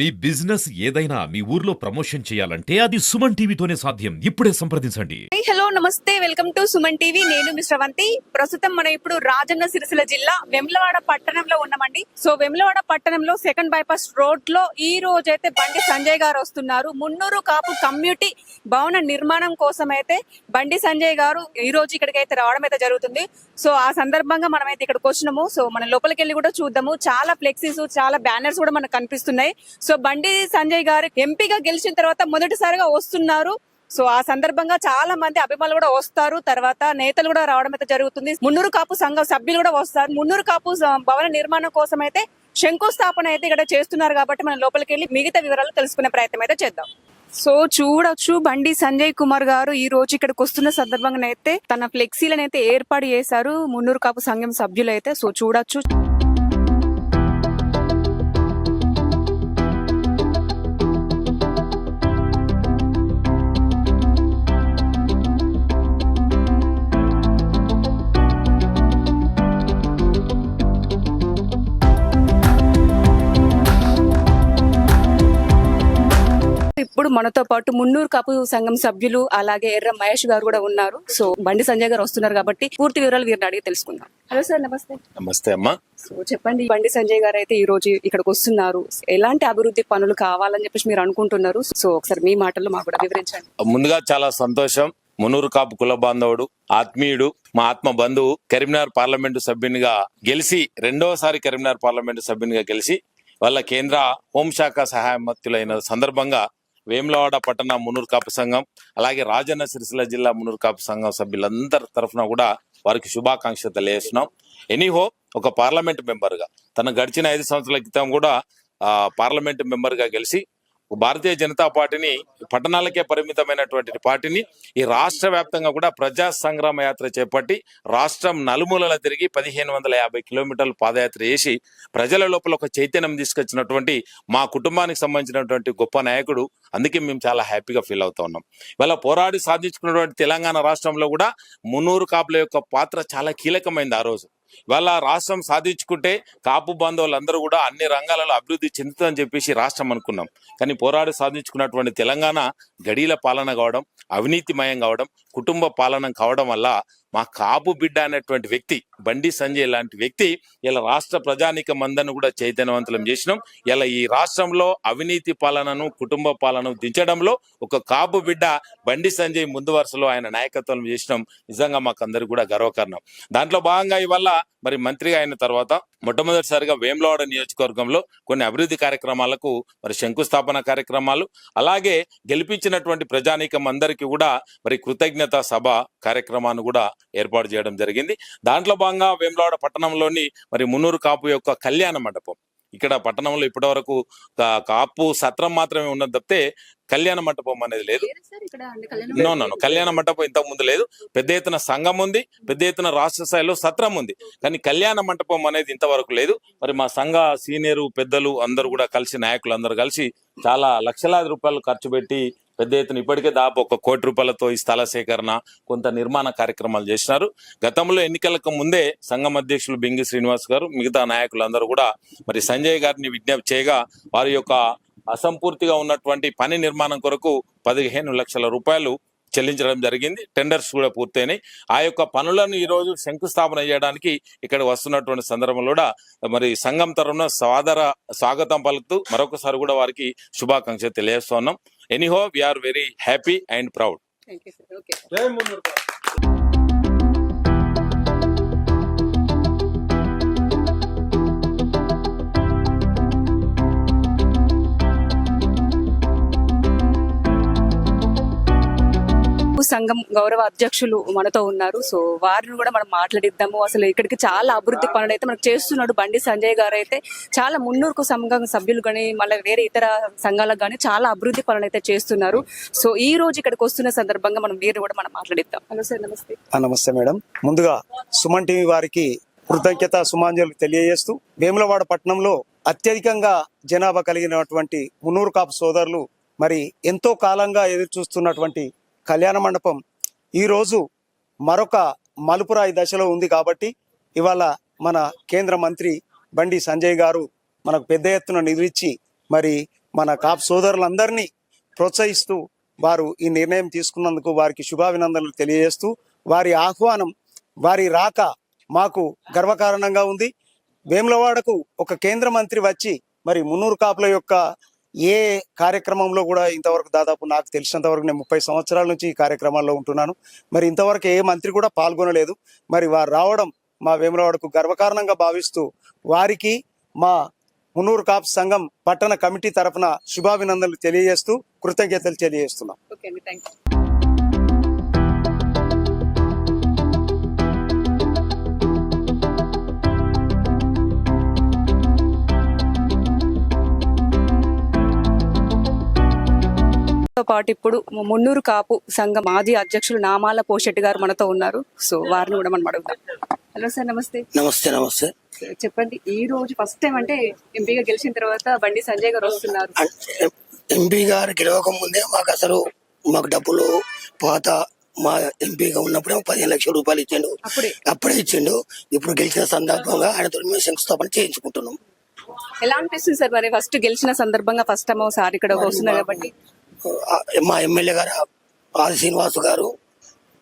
మీ business ఏదైనా మీ ఊర్లో promotion చేయాలంటే అది సుమన్ టీవీతోనే సాధ్యం. ఇప్పుడే సంప్రదించండి. హలో నమస్తే. Welcome to Suman TV. నేను మిశ్రవంతి ప్రస్తుతం మనం ఇప్పుడు రాజన్న సిరిసిల్ల జిల్లా వెమ్లవాడ పట్టణంలో ఉన్నామండి. సో వెమ్లవాడ పట్టణంలో సెకండ్ బైపాస్ రోడ్లో ఈ రోజు అయితే బండి సంజయ్ గారు వస్తున్నారు. మున్నూరు కాపు కమ్యూనిటీ భవన నిర్మాణం కోసం అయితే బండి సంజయ్ గారు ఈ రోజు ఇక్కడికి అయితే రావడం అయితే జరుగుతుంది. సో ఆ సందర్భంగా మనం అయితే ఇక్కడికి వచ్చినాము. సో మన లోపలికి వెళ్ళి కూడా చూద్దాము. చాలా ఫ్లెక్సీస్ చాలా బ్యానర్స్ కూడా మనకు కనిపిస్తున్నాయి. సో బండి సంజయ్ గారు ఎంపీగా గెలిచిన తర్వాత మొదటిసారిగా వస్తున్నారు. సో ఆ సందర్భంగా చాలా మంది అభిమానులు కూడా వస్తారు. తర్వాత నేతలు కూడా రావడం అయితే జరుగుతుంది. మున్నూరు కాపు సంఘం సభ్యులు కూడా వస్తారు. మున్నూరు కాపు భవన నిర్మాణం కోసం అయితే శంకుస్థాపన అయితే ఇక్కడ చేస్తున్నారు కాబట్టి మనం లోపలికి వెళ్ళి మిగతా వివరాలు తెలుసుకునే ప్రయత్నం అయితే చేద్దాం. సో చూడొచ్చు బండి సంజయ్ కుమార్ గారు ఈ రోజు ఇక్కడికి వస్తున్న సందర్భంగా అయితే తన ఫ్లెక్సీలను అయితే ఏర్పాటు చేశారు మున్నూరు కాపు సంఘం సభ్యులు అయితే సో చూడొచ్చు. ఇప్పుడు మనతో పాటు మున్నూరు కాపు సంఘం సభ్యులు అలాగే ఎర్ర మహేష్ గారు కూడా ఉన్నారు. సో బండి సంజయ్ గారు వస్తున్నారు కాబట్టి పూర్తి వివరాలు వీరిని అడిగి తెలుసుకుందాం. హలో సార్ నమస్తే. నమస్తే అమ్మా. సో చెప్పండి బండి సంజయ్ గారు అయితే ఈ రోజు ఇక్కడికి వస్తున్నారు. ఎలాంటి అభివృద్ధి పనులు కావాలని చెప్పేసి మీరు అనుకుంటున్నారు? సో ఒకసారి మీ మాటల్లో మాకు కూడా వివరించండి. ముందుగా చాలా సంతోషం. మునూరు కాపు కుల బాంధవుడు ఆత్మీయుడు మా ఆత్మ బంధువు కరీంనగర్ పార్లమెంటు సభ్యునిగా గెలిచి రెండవసారి కరీంనగర్ పార్లమెంటు సభ్యునిగా గెలిచి వాళ్ళ కేంద్ర హోంశాఖ సహాయ మంత్రులైన సందర్భంగా వేములవాడ పట్టణ మునూరు కాపు సంఘం అలాగే రాజన్న సిరిసిల్ల జిల్లా మునూరు కాపు సంఘం సభ్యులందరి తరఫున కూడా వారికి శుభాకాంక్షలు తెలియజేస్తున్నాం. ఎనీహో ఒక పార్లమెంట్ మెంబర్గా గడిచిన ఐదు సంవత్సరాల క్రితం కూడా ఆ, పార్లమెంట్ మెంబర్ గెలిచి భారతీయ జనతా పార్టీని పట్టణాలకే పరిమితమైనటువంటి పార్టీని ఈ రాష్ట్ర వ్యాప్తంగా కూడా ప్రజా సంగ్రామ యాత్ర చేపట్టి రాష్ట్రం నలుమూలల తిరిగి పదిహేను వందల యాభై కిలోమీటర్లు పాదయాత్ర చేసి ప్రజల లోపల ఒక చైతన్యం తీసుకొచ్చినటువంటి మా కుటుంబానికి సంబంధించినటువంటి గొప్ప నాయకుడు. అందుకే మేము చాలా హ్యాపీగా ఫీల్ అవుతా ఉన్నాం. ఇవాళ పోరాడి సాధించుకున్నటువంటి తెలంగాణ రాష్ట్రంలో కూడా మున్నూరు కాపుల యొక్క పాత్ర చాలా కీలకమైంది ఆ రోజు. ఇవాళ రాష్ట్రం సాధించుకుంటే కాపు బంధువులందరూ కూడా అన్ని రంగాలలో అభివృద్ధి చెందుతుందని చెప్పేసి రాష్ట్రం అనుకున్నాం. కానీ పోరాడి సాధించుకున్నటువంటి తెలంగాణ గడీల పాలన కావడం అవినీతిమయం కావడం కుటుంబ పాలన కావడం వల్ల మా కాపు బిడ్డ అనేటువంటి వ్యక్తి బండి సంజయ్ లాంటి వ్యక్తి ఇలా రాష్ట్ర ప్రజానిక మందను కూడా చైతన్యవంతులం చేసినాం. ఇలా ఈ రాష్ట్రంలో అవినీతి పాలనను కుటుంబ పాలనను దించడంలో ఒక కాపు బిడ్డ బండి సంజయ్ ముందు వరుసలో ఆయన నాయకత్వం చేసినాం. నిజంగా మాకు అందరికి కూడా గర్వకారణం. దాంట్లో భాగంగా ఇవల్ల మరి మంత్రిగా అయిన తర్వాత మొట్టమొదటిసారిగా వేములవాడ నియోజకవర్గంలో కొన్ని అభివృద్ధి కార్యక్రమాలకు మరి శంకుస్థాపన కార్యక్రమాలు అలాగే గెలిపించినటువంటి ప్రజానీకం అందరికీ కూడా మరి కృతజ్ఞత సభ కార్యక్రమాన్ని కూడా ఏర్పాటు చేయడం జరిగింది. దాంట్లో భాగంగా వేములవాడ పట్టణంలోని మరి మున్నూరు కాపు యొక్క కళ్యాణ మండపం. ఇక్కడ పట్టణంలో ఇప్పటి వరకు కాపు సత్రం మాత్రమే ఉన్నది తప్పితే కళ్యాణ మండపం అనేది లేదు. నో నో నో కళ్యాణ మండపం ఇంతకు ముందు లేదు. పెద్ద ఎత్తున సంఘం ఉంది పెద్ద ఎత్తున రాష్ట్ర స్థాయిలో సత్రం ఉంది. కానీ కళ్యాణ మంటపం అనేది ఇంతవరకు లేదు. మరి మా సంఘ సీనియర్ పెద్దలు అందరూ కూడా కలిసి నాయకులు అందరూ కలిసి చాలా లక్షలాది రూపాయలు ఖర్చు పెట్టి పెద్ద ఎత్తున ఇప్పటికే దాదాపు ఒక కోటి రూపాయలతో ఈ స్థల సేకరణ కొంత నిర్మాణ కార్యక్రమాలు చేసినారు. గతంలో ఎన్నికలకు ముందే సంఘం అధ్యక్షులు బింగి శ్రీనివాస్ గారు మిగతా నాయకులందరూ కూడా మరి సంజయ్ గారిని విజ్ఞప్తి చేయగా వారి యొక్క అసంపూర్తిగా ఉన్నటువంటి పని నిర్మాణం కొరకు పదిహేను లక్షల రూపాయలు చెల్లించడం జరిగింది. టెండర్స్ కూడా పూర్తయినాయి. ఆ యొక్క పనులను ఈరోజు శంకుస్థాపన చేయడానికి ఇక్కడ వస్తున్నటువంటి సందర్భంలో కూడా మరి సంఘం తరఫున సాదర స్వాగతం పలుకుతూ మరొకసారి కూడా వారికి శుభాకాంక్షలు తెలియజేస్తున్నాం Anyhow, we are very happy and proud. Thank you, sir. Okay. సంఘం గౌరవ అధ్యక్షులు మనతో ఉన్నారు. సో వారిని కూడా మనం మాట్లాడిద్దాము. అసలు ఇక్కడికి చాలా అభివృద్ధి పనులు అయితే మనకు చేస్తున్నాడు బండి సంజయ్ గారు అయితే. చాలా మున్నూరుకు సంఘం సభ్యులు కానీ మళ్ళీ వేరే ఇతర సంఘాలకు కానీ చాలా అభివృద్ధి పనులు అయితే చేస్తున్నారు. సో ఈ రోజు ఇక్కడికి వస్తున్న సందర్భంగా మనం వీరిని కూడా మనం మాట్లాడిద్దాం. హలో సార్ నమస్తే. నమస్తే మేడం. ముందుగా సుమన్ టీవీ వారికి కృతజ్ఞత సుమాంజలు తెలియజేస్తూ వేములవాడ పట్టణంలో అత్యధికంగా జనాభా కలిగినటువంటి మున్నూరు కాపు సోదరులు మరి ఎంతో కాలంగా ఎదురు చూస్తున్నటువంటి కళ్యాణ మండపం ఈరోజు మరొక మలుపురాయి దశలో ఉంది కాబట్టి ఇవాళ మన కేంద్ర మంత్రి బండి సంజయ్ గారు మనకు పెద్ద ఎత్తున నిధులిచ్చి మరి మన కాపు సోదరులందరినీ ప్రోత్సహిస్తూ వారు ఈ నిర్ణయం తీసుకున్నందుకు వారికి శుభాభినందనలు తెలియజేస్తూ వారి ఆహ్వానం వారి రాక మాకు గర్వకారణంగా ఉంది. వేములవాడకు ఒక కేంద్ర మంత్రి వచ్చి మరి మున్నూరు కాపుల యొక్క ఏ కార్యక్రమంలో కూడా ఇంతవరకు దాదాపు నాకు తెలిసినంత వరకు నేను ముప్పై సంవత్సరాల నుంచి ఈ కార్యక్రమాల్లో ఉంటున్నాను. మరి ఇంతవరకు ఏ మంత్రి కూడా పాల్గొనలేదు. మరి వారు రావడం మా వేములవాడకు గర్వకారణంగా భావిస్తూ వారికి మా మున్నూరు కాపు సంఘం పట్టణ కమిటీ తరఫున శుభాభినందనలు తెలియజేస్తూ కృతజ్ఞతలు తెలియజేస్తున్నాం. పాటు ఇప్పుడు మున్నూరు కాపు సంఘం మాజీ అధ్యక్షులు నామాల పోషెట్టి గారు మనతో ఉన్నారు. సో వారిని కూడా మనం అడుగుతాం హలో సార్ నమస్తే. నమస్తే నమస్తే. చెప్పండి ఈ రోజు ఫస్ట్ టైం అంటే ఎంపీగా గెలిచిన తర్వాత బండి సంజయ్ గారు వస్తున్నారు. ఎంపీ గారు గెలవక ముందే మాకు అసలు మాకు డబ్బులు పాత మా ఎంపీగా ఉన్నప్పుడే పదిహేను లక్షల రూపాయలు ఇచ్చిండు. అప్పుడే? ఇచ్చిండు. ఇప్పుడు గెలిచిన సందర్భంగా ఆయనతో మేము శంకుస్థాపన చేయించుకుంటున్నాం. ఎలా అనిపిస్తుంది సార్ మరి ఫస్ట్ గెలిచిన సందర్భంగా ఫస్ట్ టైం ఒకసారి ఇక్కడ వస్తున్నారు కాబట్టి? మా ఎమ్మెల్యే గారు ఆది శ్రీనివాస్ గారు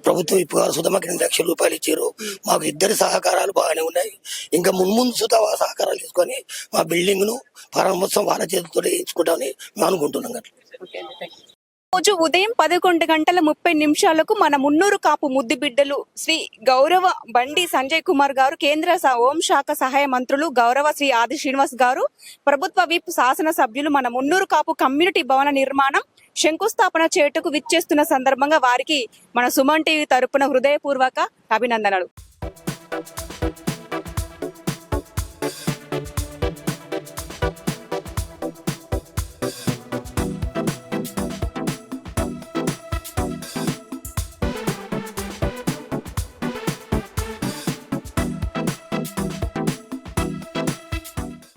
ప్రభుత్వం ఇప్పుడు గారు సుధా మాకు రెండు లక్షల రూపాయలు ఇచ్చారు. మాకు ఇద్దరి సహకారాలు బాగానే ఉన్నాయి. ఇంకా మున్ముందు సుధా సహకారాలు తీసుకొని మా బిల్డింగ్ను ప్రారంభోత్సవం వాళ్ళ చేతితో వేయించుకుంటామని మేము అనుకుంటున్నాం అట్లా రోజు ఉదయం పదకొండు గంటల ముప్పై నిమిషాలకు మన మున్నూరు కాపు ముద్దు బిడ్డలు శ్రీ గౌరవ బండి సంజయ్ కుమార్ గారు కేంద్ర స- హోంశాఖ సహాయ మంత్రులు గౌరవ శ్రీ ఆది శ్రీనివాస్ గారు ప్రభుత్వ విప్ శాసన సభ్యులు మన మున్నూరు కాపు కమ్యూనిటీ భవన నిర్మాణం శంకుస్థాపన చేటుకు విచ్చేస్తున్న సందర్భంగా వారికి మన సుమన్ టీవీ తరపున హృదయపూర్వక అభినందనలు.